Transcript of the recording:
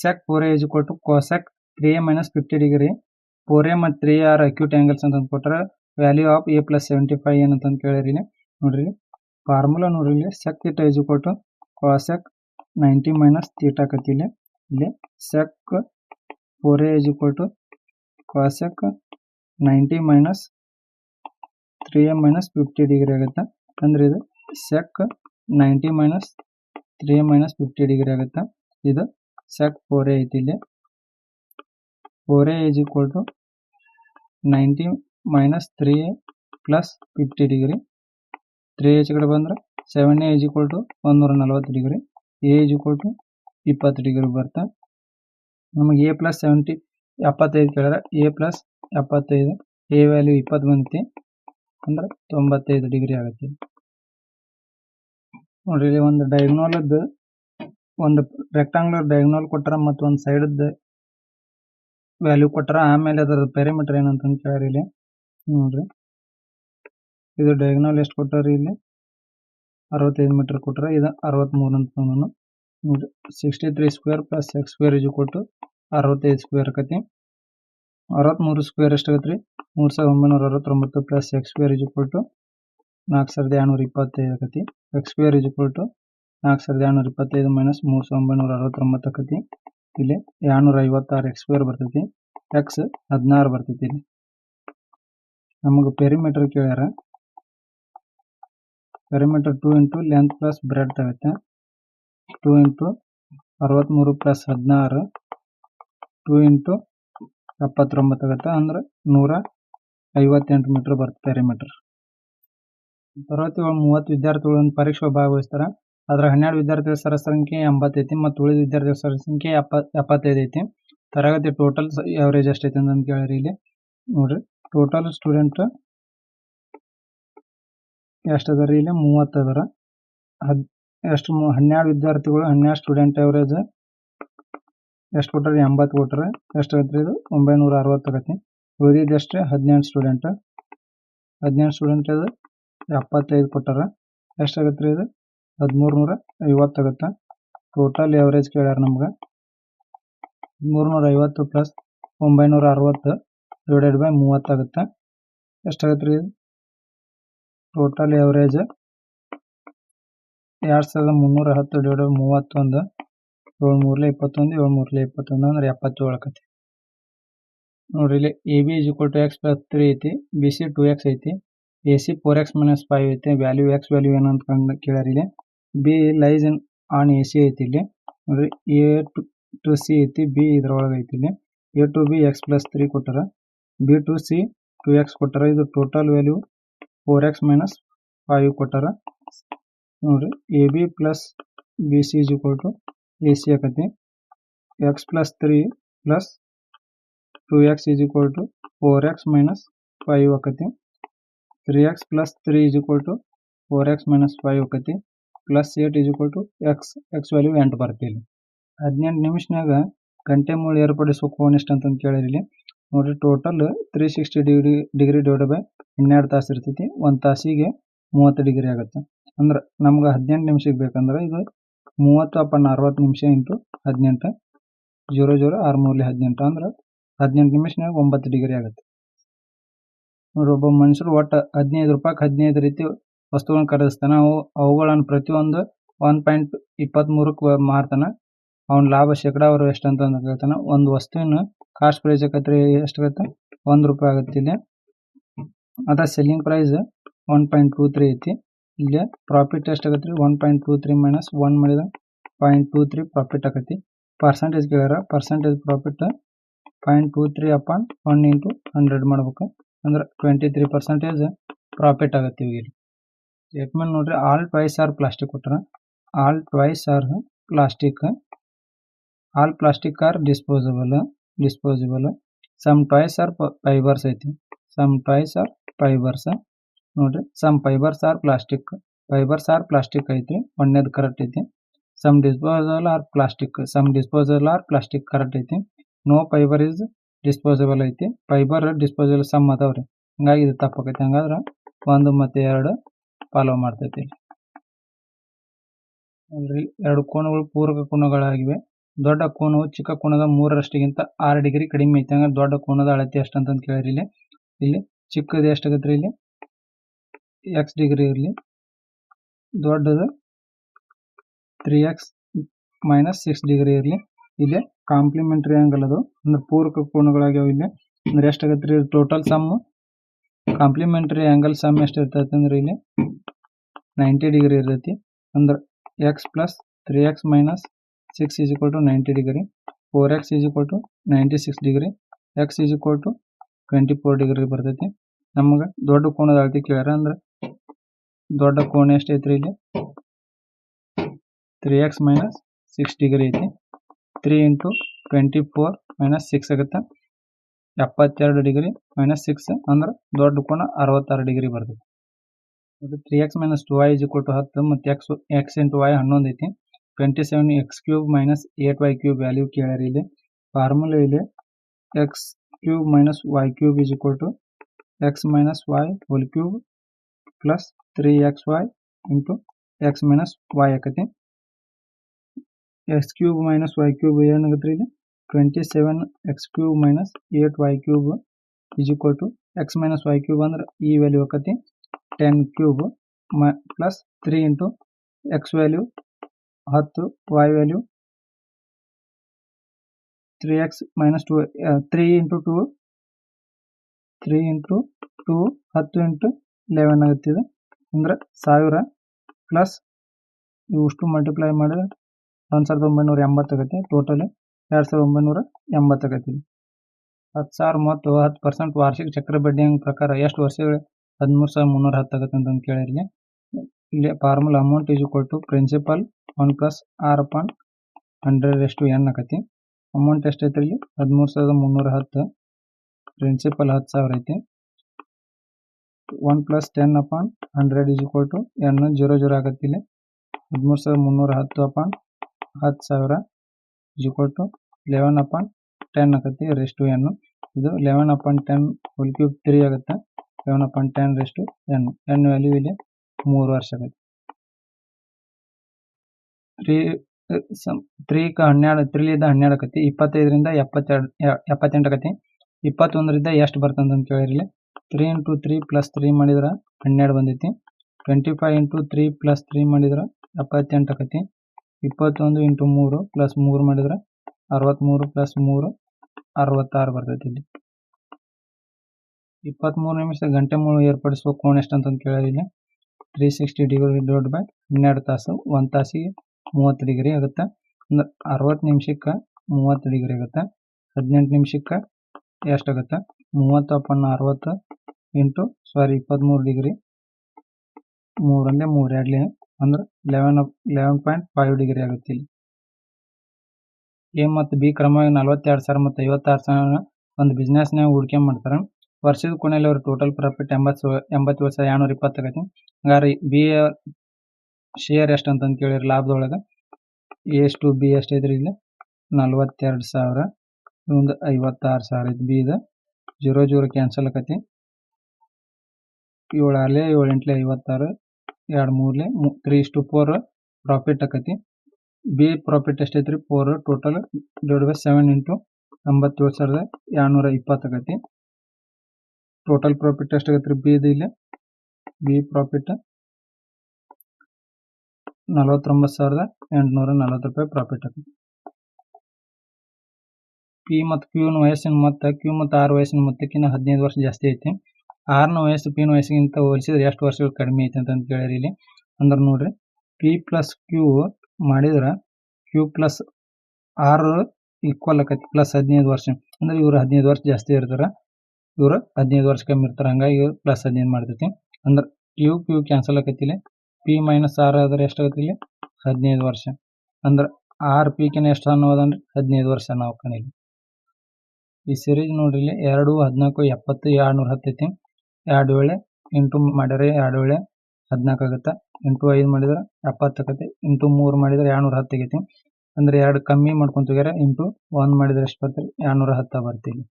Sec four A is equal to cosec three A minus fifty degree four A ಮತ್ತು three are acute angles ಅಂತ ಕೊಟ್ಟರೆ value of A plus seventy five ಏನಂತ ಕೇಳಿರಿ ನೋಡ್ರಿ formula ನೋಡ್ರಿ ಇಲ್ಲಿ. Sec theta is equal to cosec ninety minus theta ಆಕತಿ ಇಲ್ಲಿ. Sec four A is equal to cosec ninety minus three A minus fifty degree ಆಗುತ್ತೆ? ಅಂದ್ರೆ ಇದು sec ninety minus three A minus fifty degree ಆಗುತ್ತೆ? ಇದು sec four A ಐತಿ ಇಲ್ಲಿ four A is equal to ninety minus three A plus fifty degree three H ಕಡೆ ಬಂದ್ರೆ seven A is equal to ಒಂದೂರ ನಲ್ವತ್ತು degree A is equal to ಇಪ್ಪತ್ತು degree ಬರ್ತಾ ನಮಗೆ ಎ ಪ್ಲಸ್ ಸೆವೆಂಟಿ ಎಪ್ಪತ್ತೈದು ಕೇಳಿದ್ರೆ ಎ ಪ್ಲಸ್ ಎಪ್ಪತ್ತೈದು ಎ ವ್ಯಾಲ್ಯೂ ಇಪ್ಪತ್ತು ಬಂದೈತಿ ಅಂದ್ರೆ ತೊಂಬತ್ತೈದು ಡಿಗ್ರಿ ಆಗುತ್ತೆ. ನೋಡ್ರಿ, ಇಲ್ಲಿ ಒಂದು ಡಯಾಗ್ನೋಲದ್ದು ಒಂದು ರೆಕ್ಟಾಂಗ್ಯುಲರ್ ಡಯಾಗ್ನಲ್ ಕೊಟ್ಟಾರ ಮತ್ತು ಒಂದು ಸೈಡದ್ದು ವ್ಯಾಲ್ಯೂ ಕೊಟ್ಟಾರ ಆಮೇಲೆ ಅದರ ಪೆರಿಮೀಟರ್ ಏನಂತ ಕೇಳಾರ ಇಲ್ಲಿ. ನೋಡ್ರಿ. ಇದು ಡೈಗೊನಲ್ ಎಷ್ಟು ಕೊಟ್ಟಾರಿ ಇಲ್ಲಿ? ಅರವತ್ತೈದು ಮೀಟರ್ ಕೊಟ್ಟಾರ ಇದು ಅರವತ್ತ್ಮೂರು ಅಂತ ನಾನು ನೋಡ್ರಿ. Sixty three square plus X square is ಕೊಟ್ಟು ಅರವತ್ತೈದು ಸ್ಕ್ವೇರ್ ಆಕತಿ. ಅರವತ್ತ್ಮೂರು ಸ್ಕ್ವೇರ್ ಎಷ್ಟಾಗತ್ತೆ ರೀ ಮೂರು ಸಾವಿರದ ಒಂಬೈನೂರ ಅರವತ್ತೊಂಬತ್ತು plus X square is equal ನಾಲ್ಕು ಸಾವಿರದ ಏಳ್ನೂರ ಇಪ್ಪತ್ತೈದು ಆಕತಿ. ಎಕ್ಸ್ ಸ್ಕ್ವೇರ್ ಇಜು ಕೊಟ್ಟು ನಾಲ್ಕು ಸಾವಿರದ ಏಳ್ನೂರ ಇಪ್ಪತ್ತೈದು ಮೈನಸ್ ಮೂರು ಸಾವಿರದ ಒಂಬೈನೂರ ಅರವತ್ತೊಂಬತ್ತು ಆಕತಿ. ಇಲ್ಲಿ ಎರಡುನೂರ ಐವತ್ತಾರು ಎಕ್ಸ್ ಸ್ಕ್ವೇರ್ ಬರ್ತೈತಿ. ಎಕ್ಸ್ ಹದಿನಾರು ಬರ್ತೈತಿ ಇಲ್ಲಿ. ನಮಗೆ perimeter ಕೇಳ್ಯಾರ. Perimeter two into length plus breadth ಆಗುತ್ತೆ. ಟೂ ಇಂಟು ಅರವತ್ತ್ಮೂರು ಪ್ಲಸ್ ಹದಿನಾರು. ಟೂ ಇಂಟು ಎಪ್ಪತ್ತೊಂಬತ್ತು ಆಗುತ್ತೆ. ಅಂದ್ರೆ ನೂರ ಐವತ್ತೆಂಟು ಮೀಟ್ರ್ ಬರ್ತದೆ ಪೆರಿಮೀಟರ್ ತರಗತಿಗಳು ಮೂವತ್ತು ವಿದ್ಯಾರ್ಥಿಗಳು ಒಂದು ಪರೀಕ್ಷೆ ಭಾಗವಹಿಸ್ತಾರೆ. ಅದ್ರ ಹನ್ನೆರಡು ವಿದ್ಯಾರ್ಥಿಗಳ ಸರಸಂಖ್ಯೆ ಎಂಬತ್ತೈತಿ ಮತ್ತು ಉಳಿದ ವಿದ್ಯಾರ್ಥಿಗಳ ಸರಸಂಖ್ಯೆ ಎಪ್ಪ ಎಪ್ಪತ್ತೈದು ಐತಿ ತರಗತಿ ಟೋಟಲ್ ಎವರೇಜ್ ಎಷ್ಟೈತಿ ಅಂತ ಕೇಳಿರಿ ಇಲ್ಲಿ. ನೋಡ್ರಿ ಟೋಟಲ್ ಸ್ಟೂಡೆಂಟ್ ಎಷ್ಟು ಅದಾರ ಇಲ್ಲಿ? ಮೂವತ್ತು ಅದಾರ ಹದ್, ಎಷ್ಟು ಹನ್ನೆರಡು ವಿದ್ಯಾರ್ಥಿಗಳು, ಹನ್ನೆರಡು ಸ್ಟೂಡೆಂಟ್ ಅವರೇಜ್ ಎಷ್ಟು ಕೊಟ್ಟಾರ ಎಂಬತ್ತು ಕೊಟ್ಟರೆ ಎಷ್ಟು ಆಗತ್ತೆ ಇದು? ಒಂಬೈನೂರ ಅರವತ್ತು ಆಗತ್ತೆ. ಉಳಿದಿದ್ದು ಎಷ್ಟು? ಹದಿನೆಂಟು ಸ್ಟೂಡೆಂಟ್ ಹದಿನೆಂಟು ಸ್ಟೂಡೆಂಟ್ ಅದು ಎಪ್ಪತ್ತೈದು ಕೊಟ್ಟಾರ. ಎಷ್ಟಾಗತ್ತೆ ರೀ ಇದು? ಹದಿಮೂರು ನೂರ ಐವತ್ತು ಆಗುತ್ತೆ ಟೋಟಲ್ ಎವರೇಜ್ ಕೇಳ್ಯಾರ ನಮ್ಗೆ. ಮೂರ್ನೂರ ಐವತ್ತು ಪ್ಲಸ್ ಒಂಬೈನೂರ ಅರವತ್ತು ಡಿವೈಡೆಡ್ ಬೈ ಮೂವತ್ತು ಆಗುತ್ತೆ ಎಷ್ಟಾಗತ್ತೆ ರೀ ಟೋಟಲ್ ಎವರೇಜ್ ಎರಡು ಸಾವಿರದ ಮುನ್ನೂರ ಹತ್ತು ಡಿವೈಡ್ ಬೈ ಮೂವತ್ತೊಂದು ಏಳು ಮೂರಲೆ ಇಪ್ಪತ್ತೊಂದು ಏಳು ಮೂರಲೆ ಇಪ್ಪತ್ತೊಂದು ಅಂದ್ರೆ ಎಪ್ಪತ್ತೇಳು ಆಕತಿ ನೋಡ್ರಿ ಇಲ್ಲಿ A B is equal to X plus three ಐತಿ ಬಿ ಸಿ ಟು ಎಕ್ಸ್ ಐತಿ A C four X minus five ಐತಿ ವ್ಯಾಲ್ಯೂ ಎಕ್ಸ್ ವ್ಯಾಲ್ಯೂ ಏನಂತ ಕಂಡು ಕೇಳ್ಯಾರ ಇಲ್ಲಿ. B lies in on A C ಐತಿ ಇಲ್ಲಿ ನೋಡ್ರಿ ಎ ಟು ಟು ಸಿ ಐತಿ ಬಿ ಇದ್ರೊಳಗೆ ಐತಿ ಇಲ್ಲಿ A to B X plus three ಕೊಟ್ಟಾರ. B to C two X ಕೊಟ್ಟಾರ. ಇದು total value four X minus five ಕೊಟ್ಟಾರ. ನೋಡ್ರಿ A B plus B C is equal to A C ಆಕತಿ. X plus three plus two X is equal to four X minus five ಆಕತಿ. Three X plus three is equal to four X minus five ಆಕತಿ. Plus eight is equal to X X value ಎಂಟು ಬರುತ್ತೆ ಇಲ್ಲಿ ಹದಿನೆಂಟು ನಿಮಿಷನಾಗ ಗಂಟೆ ಮೂಳು ಏರ್ಪಡಿಸುವ cone ಎಷ್ಟು ಅಂತ ಕೇಳಿರಿ. ಇಲ್ಲಿ ನೋಡ್ರಿ total three sixty degree degree divide by ಹನ್ನೆರಡು ತಾಸು ಇರ್ತೈತಿ, ಒಂದು ತಾಸಿಗೆ ಮೂವತ್ತು ಡಿಗ್ರಿ ಆಗುತ್ತೆ. ಅಂದ್ರೆ ನಮ್ಗೆ ಹದಿನೆಂಟು ನಿಮಿಷಕ್ಕೆ ಬೇಕಂದ್ರೆ ಇದು ಮೂವತ್ತು ಅಪ್ಪಣ್ಣ ಅರವತ್ತು ನಿಮಿಷ ಇಂಟು ಹದಿನೆಂಟು, ಜೀರೋ ಜೀರೋ ಆರು ಮೂರಲಿ ಹದಿನೆಂಟು ಅಂದ್ರೆ ಹದಿನೆಂಟು ನಿಮಿಷನಾಗ ಒಂಬತ್ತು ಡಿಗ್ರಿ ಆಗುತ್ತೆ. ನೋಡ್ರಿ, ಒಬ್ಬ ಮನುಷ್ಯರು ಒಟ್ಟು ಹದಿನೈದು ರೂಪಾಯಿಗೆ ಹದಿನೈದು ರೀತಿ ವಸ್ತುಗಳನ್ನ ಖರೀದಿಸ್ತಾನೆ. ಅವು ಅವುಗಳನ್ನು ಪ್ರತಿಯೊಂದು ಒನ್ ಪಾಯಿಂಟ್ ಇಪ್ಪತ್ತ್ಮೂರಕ್ಕೆ ಮಾರ್ತಾನೆ. ಅವ್ನ ಲಾಭ ಶೇಕಡ ಅವರು ಎಷ್ಟು ಅಂತ ಅಂದ್ ಹೇಳ್ತಾನೆ ಒಂದು ವಸ್ತುವಿನ ಕಾಸ್ಟ್ ಪ್ರೈಸ್ ಆಕತ್ರಿ ಎಷ್ಟು ಆಗುತ್ತೆ? ಒಂದು ರೂಪಾಯಿ ಆಗುತ್ತೆ ಇಲ್ಲಿ. ಅದ selling price one point two three ಐತಿ. ಇಲ್ಲಿ ಪ್ರಾಫಿಟ್ ಎಷ್ಟು ಆಗತ್ತೆ ರೀ one point two three minus one ಮಾಡಿದ ಪಾಯಿಂಟ್ ಟೂ ತ್ರೀ ಪ್ರಾಫಿಟ್ ಆಗತ್ತೆ. Percentage ಕೇಳ್ಯಾರ? Percentage profit point two three upon one into hundred ಮಾಡ್ಬೇಕು. ಅಂದ್ರೆ ಟ್ವೆಂಟಿ ತ್ರೀ ಪರ್ಸೆಂಟೇಜ್ ಪ್ರಾಫಿಟ್ ಆಗತ್ತೆ ಇಲ್ಲಿ. ಸ್ಟೇಟ್ಮೆಂಟ್ ನೋಡ್ರಿ ಆಲ್ ಟ್ವೈಸ್ ಆರ್ ಪ್ಲಾಸ್ಟಿಕ್ ಕೊಟ್ಟಾರ all twice or plastic all plastic or disposable disposable some toys or fibres ಐತಿ. Some toys R fibres ನೋಡ್ರಿ some fibres or plastic fibres or plastic ಐತಿ, ಒಂದೇದು correct ಐತಿ. Some disposable or plastic some disposable or plastic correct ಐತಿ. No fibre is disposable ಐತಿ. Fibre disposable some ಅದಾವ್ರಿ. ಹಂಗಾಗಿ ಇದು ತಪ್ಪಾಕೈತಿ ಹಂಗಾದ್ರೆ ಒಂದು ಮತ್ತೆ ಎರಡು ಫಾಲೋ ಮಾಡ್ತೈತಿ. ನೋಡ್ರಿ, ಎರಡು ಕೋನಗಳು ಪೂರಕ ಕೋನಗಳಾಗಿವೆ ದೊಡ್ಡ ಕೋನವು ಚಿಕ್ಕ ಕೋನದ ಮೂರರಷ್ಟಿಗಿಂತ ಆರು ಡಿಗ್ರಿ ಕಡಿಮೆ ಐತೆ. ಅಂದ್ರೆ ದೊಡ್ಡ ಕೋನದ ಅಳತೆ ಎಷ್ಟು ಅಂತ ಕೇಳಿರಿ ಇಲ್ಲಿ. ಇಲ್ಲಿ ಚಿಕ್ಕದು ಎಷ್ಟಾಗತ್ತೆ ಇಲ್ಲಿ? ಎಕ್ಸ್ ಡಿಗ್ರಿ ಇರಲಿ. ದೊಡ್ಡದು three x minus six degree ಇರಲಿ. ಇಲ್ಲಿ ಕಾಂಪ್ಲಿಮೆಂಟ್ರಿ ಆಂಗಲ್ ಅದು. ಅಂದ್ರೆ ಪೂರಕ ಕೋನಗಳಾಗ್ಯಾವ ಇಲ್ಲಿ. ಅಂದ್ರೆ ಎಷ್ಟಾಗತ್ತೆ ರೀ total sum complementary angle sum ಎಷ್ಟು ಇರ್ತೈತೆ ಅಂದ್ರೆ ಇಲ್ಲಿ ನೈಂಟಿ ಡಿಗ್ರಿ ಇರ್ತೈತಿ. ಅಂದ್ರೆ x plus three x minus six is equal to ninety degree. Four x is equal to ninety six degree. X is equal to twenty four degree ಬರ್ತೈತಿ. ನಮಗೆ ದೊಡ್ಡ ಕೋಣದ ಅಳತೆ ಕೇಳ್ಯಾರ ಅಂದ್ರೆ ದೊಡ್ಡ ಕೋನ ಎಷ್ಟು ಐತ್ರಿ ಇಲ್ಲಿ? Three x minus six degree ಐತಿ. Three into twenty four minus six ಆಗುತ್ತೆ ಎಪ್ಪತ್ತೆರಡು ಡಿಗ್ರಿ ಮೈನಸ್ ಸಿಕ್ಸ್ ಅಂದ್ರೆ ದೊಡ್ಡ ಕೋಣ ಅರವತ್ತಾರು ಡಿಗ್ರಿ ಬರ್ತೈತಿ. Three x minus two y is equal to ಹತ್ತು ಮತ್ತು ಎಕ್ಸ್ ಎಕ್ಸ್ ಇಂಟು ವೈ ಹನ್ನೊಂದು ಐತಿ. Twenty seven x cube minus eight y cube value ಕೇಳ್ಯಾರ ಇಲ್ಲಿ. ಫಾರ್ಮುಲಾ ಇಲ್ಲಿ x cube minus y cube is equal to x minus y whole cube plus three x y into x minus y ಆಕತಿ. X cube minus y cube ಏನಾಗುತ್ತೆ ಇಲ್ಲಿ? Twenty seven x cube minus eight y cube is equal to x minus y cube ಅಂದ್ರೆ ಈ value ಆಕತಿ. Ten cube ಮ plus three into x value ಹತ್ತು y value three x minus two three into two three into two ಹತ್ತು into eleven ಆಗುತ್ತಿದೆ. ಅಂದರೆ ಸಾವಿರ plus ಇವುಷ್ಟು multiply ಮಾಡಿದ್ರೆ ಒಂದು ಸಾವಿರದ ಒಂಬೈನೂರ ಎಂಬತ್ತು ಆಗತ್ತೆ ಟೋಟಲ್ ಎರಡು ಸಾವಿರದ ಒಂಬೈನೂರ ಎಂಬತ್ತು ಆಗತ್ತೆ. ಹತ್ತು ಸಾವಿರ ಮತ್ತು ಹತ್ತು ಪರ್ಸೆಂಟ್ ವಾರ್ಷಿಕ ಚಕ್ರ ಬಡ್ಡಿ ಹಂಗೆ ಪ್ರಕಾರ ಎಷ್ಟು ವರ್ಷಗಳು ಹದಿಮೂರು ಸಾವಿರ ಮುನ್ನೂರ ಹತ್ತು ಅಂತ ಅಂತಂದು ಕೇಳಿರಿ ಇಲ್ಲಿ formula amount is equal to principal one plus r upon hundred ಎಷ್ಟು ಎನ್ ಆಕತಿ ಅಮೌಂಟ್ ಎಷ್ಟೈತೆ ಇಲ್ಲಿ? ಹದಿಮೂರು ಸಾವಿರದ ಮುನ್ನೂರ ಹತ್ತು. ಪ್ರಿನ್ಸಿಪಲ್ ಹತ್ತು ಸಾವಿರ ಐತಿ. One plus ten upon hundred is equal to n zero zero ಆಗತ್ತೆ ಇಲ್ಲಿ. ಹದಿಮೂರು ಸಾವಿರದ ಮುನ್ನೂರ ಹತ್ತು ಅಪಾನ್ ಹತ್ತು ಸಾವಿರ is equal to eleven upon ten ಆಗತ್ತೆ ರೆಸ್ಟು ಎನ್ ಇದು eleven upon ten whole cube three ಆಗುತ್ತೆ. Eleven upon ten raised n n value ಇಲ್ಲಿ ಮೂರು ವರ್ಷ ಆಗತ್ತೆ ತ್ರೀ ತ್ರೀಕ ಹನ್ನೆರಡು ತ್ರೀಲಿಂದ ಹನ್ನೆರಡು ಆಕತಿ ಇಪ್ಪತ್ತೈದರಿಂದ ಎಪ್ಪತ್ತೆರಡು ಎಪ್ಪತ್ತೆಂಟು ಆಕತಿ ಇಪ್ಪತ್ತೊಂದರಿಂದ ಎಷ್ಟು ಬರ್ತಂತ ಅಂತ ಕೇಳಿರಲಿ three into three plus three ಮಾಡಿದ್ರೆ ಹನ್ನೆರಡು ಬಂದೈತಿ twenty five into three plus three ಮಾಡಿದ್ರೆ ಎಪ್ಪತ್ತೆಂಟು ಆಕತಿ ಇಪ್ಪತ್ತೊಂದು ಇಂಟು ಮೂರು ಪ್ಲಸ್ ಮೂರು ಮಾಡಿದ್ರೆ ಅರವತ್ತ್ಮೂರು ಪ್ಲಸ್ ಮೂರು ಅರವತ್ತಾರು ಬರ್ತೈತಿ ಇಲ್ಲಿ ಇಪ್ಪತ್ತ್ಮೂರು ನಿಮಿಷ ಗಂಟೆ ಮೂರು ಏರ್ಪಡಿಸುವ ಕೋಣ ಎಷ್ಟು ಅಂತಂದು three sixty degree divide by ಹನ್ನೆರಡು ತಾಸು, ಒಂದು ತಾಸಿಗೆ ಮೂವತ್ತು ಡಿಗ್ರಿ ಆಗುತ್ತೆ. ಅಂದ್ರೆ ಅರವತ್ತು ನಿಮಿಷಕ್ಕೆ ಮೂವತ್ತು ಡಿಗ್ರಿ ಆಗುತ್ತೆ. ಹದಿನೆಂಟು ನಿಮಿಷಕ್ಕೆ ಎಷ್ಟಾಗುತ್ತೆ ಮೂವತ್ತು ಅಪ್ಪನ್ನ ಅರವತ್ತು ಇಂಟು ಸಾರಿ ಇಪ್ಪತ್ತ್ಮೂರು ಡಿಗ್ರಿ ಮೂರಂದೇ ಮೂರು ಎರಡಲಿ ಅಂದ್ರೆ eleven eleven point five degree ಆಗುತ್ತೆ ಇಲ್ಲಿ. ಎ ಮತ್ತು ಬಿ ಕ್ರಮವಾಗಿ ನಲ್ವತ್ತೆರಡು ಸಾವಿರ ಮತ್ತು ಐವತ್ತಾರು ಸಾವಿರ ಒಂದು ಬಿಸ್ನೆಸ್ನಾಗ ಹೂಡಿಕೆ ಮಾಡ್ತಾರೆ. ವರ್ಷದ ಕೊನೆಯಲ್ಲಿ ಅವ್ರ ಟೋಟಲ್ ಪ್ರಾಫಿಟ್ ಎಂಬತ್ತು ಎಂಬತ್ತೇಳು ವರ್ಷ ಏಳ್ನೂರ ಇಪ್ಪತ್ತಾಗೈತಿ ಹಂಗಾರೆ ಬಿ ಶೇರ್ ಎಷ್ಟು ಅಂತಂದು ಕೇಳಿರಿ ಲಾಭದೊಳಗೆ ಎಷ್ಟು ಬಿ ಎಷ್ಟು ಐತ್ರಿ ಇಲ್ಲಿ. ನಲ್ವತ್ತೆರಡು ಸಾವಿರ ಒಂದು ಐವತ್ತಾರು ಸಾವಿರ ಐತಿ ಬಿ ಇದು ಜೀರೋ ಜೀರೋ ಕ್ಯಾನ್ಸಲ್ ಆಕತಿ. ಏಳು ಅಲ್ಲೇ ಏಳು ಎಂಟ್ಲೆ ಐವತ್ತಾರು, ಎರಡು ಮೂರ್ಲೆ ತ್ರೀ ಇಷ್ಟು ಫೋರ್ ಪ್ರಾಫಿಟ್ ಆಕತಿ. ಬಿ ಪ್ರಾಫಿಟ್ ಎಷ್ಟೈತ್ರಿ four total divide by seven into ಎಂಬತ್ತೇಳು ಸಾವಿರದ ಏಳ್ನೂರ ಇಪ್ಪತ್ತು ಆಕತಿ ಟೋಟಲ್ ಪ್ರಾಫಿಟ್ ಎಷ್ಟಾಗತ್ತೆ ಬಿ ಇದು ಇಲ್ಲಿ. ಬಿ ಪ್ರಾಫಿಟ್ ನಲವತ್ತೊಂಬತ್ತು ಸಾವಿರದ ಎಂಟುನೂರ ನಲವತ್ತು ರೂಪಾಯಿ ಪ್ರಾಫಿಟ್ ಆಗುತ್ತೆ. ಪಿ ಮತ್ತು ಕ್ಯೂನ ವಯಸ್ಸಿನ ಮೊತ್ತ ಕ್ಯೂ ಮತ್ತು ಆರ್ ವಯಸ್ಸಿನ ಮೊತ್ತಕ್ಕಿಂತ ಹದಿನೈದು ವರ್ಷ ಜಾಸ್ತಿ ಐತಿ. ಆರ್ನ ವಯಸ್ಸು ಪಿನ ವಯಸ್ಸಿಗಿಂತ ಹೋಲಿಸಿದ್ರೆ ಎಷ್ಟು ವರ್ಷಗಳು ಕಡಿಮೆ ಐತಿ ಅಂತ ಕೇಳಿರಿ ಇಲ್ಲಿ. ಅಂದ್ರೆ ನೋಡ್ರಿ ಪಿ ಪ್ಲಸ್ ಕ್ಯೂ ಮಾಡಿದ್ರೆ ಕ್ಯೂ ಪ್ಲಸ್ ಆರ್ ಈಕ್ವಲ್ ಆಕತಿ ಪ್ಲಸ್ ಹದಿನೈದು ವರ್ಷ. ಅಂದ್ರೆ ಇವ್ರು ಹದಿನೈದು ವರ್ಷ ಜಾಸ್ತಿ ಇರ್ತಾರೆ. ಇವರು ಹದಿನೈದು ವರ್ಷ ಕಮ್ಮಿ ಇರ್ತಾರೆ. ಹಂಗಾಗಿ ಇವ್ರು ಪ್ಲಸ್ ಹದಿನೈದು ಮಾಡ್ತೈತಿ ಅಂದ್ರೆ ಯು ಕ್ಯೂ ಕ್ಯಾನ್ಸಲ್ ಆಕೈತಿಲ್ಲ ಪಿ ಮೈನಸ್ ಆರ್ ಆದ್ರೆ ಎಷ್ಟು ಇಲ್ಲಿ? ಹದಿನೈದು ವರ್ಷ. ಅಂದ್ರೆ ಆರ್ ಪಿಕಿನ ಎಷ್ಟು ಅನ್ನೋದಂದ್ರೆ ಹದಿನೈದು ವರ್ಷ ನಾವು ಕಣಿಲಿ ಈ ಸಿರೀಸ್ ನೋಡ್ರಿ ಇಲ್ಲಿ ಎರಡು, ಹದಿನಾಲ್ಕು, ಎಪ್ಪತ್ತು, ಎರಡುನೂರ ಹತ್ತೈತಿ. ಎರಡು ವೇಳೆ ಇಂಟು ಮಾಡಿದ್ರೆ ಎರಡು ವೇಳೆ ಹದಿನಾಲ್ಕು ಆಗುತ್ತೆ? ಇಂಟು ಐದು ಮಾಡಿದ್ರೆ ಎಪ್ಪತ್ತು ಆಕತಿ ಇಂಟು ಮೂರು ಮಾಡಿದ್ರೆ ಎರಡುನೂರ ಹತ್ತು ಆಗೈತಿ. ಅಂದ್ರೆ ಎರಡು ಕಮ್ಮಿ ಮಾಡ್ಕೊಂತ ಹೋಗ್ಯಾರ ಇಂಟು ಒಂದು ಮಾಡಿದ್ರೆ ಎಷ್ಟು ಬರ್ತೀರಿ ಎರಡುನೂರ ಹತ್ತ ಬರ್ತೀವಿ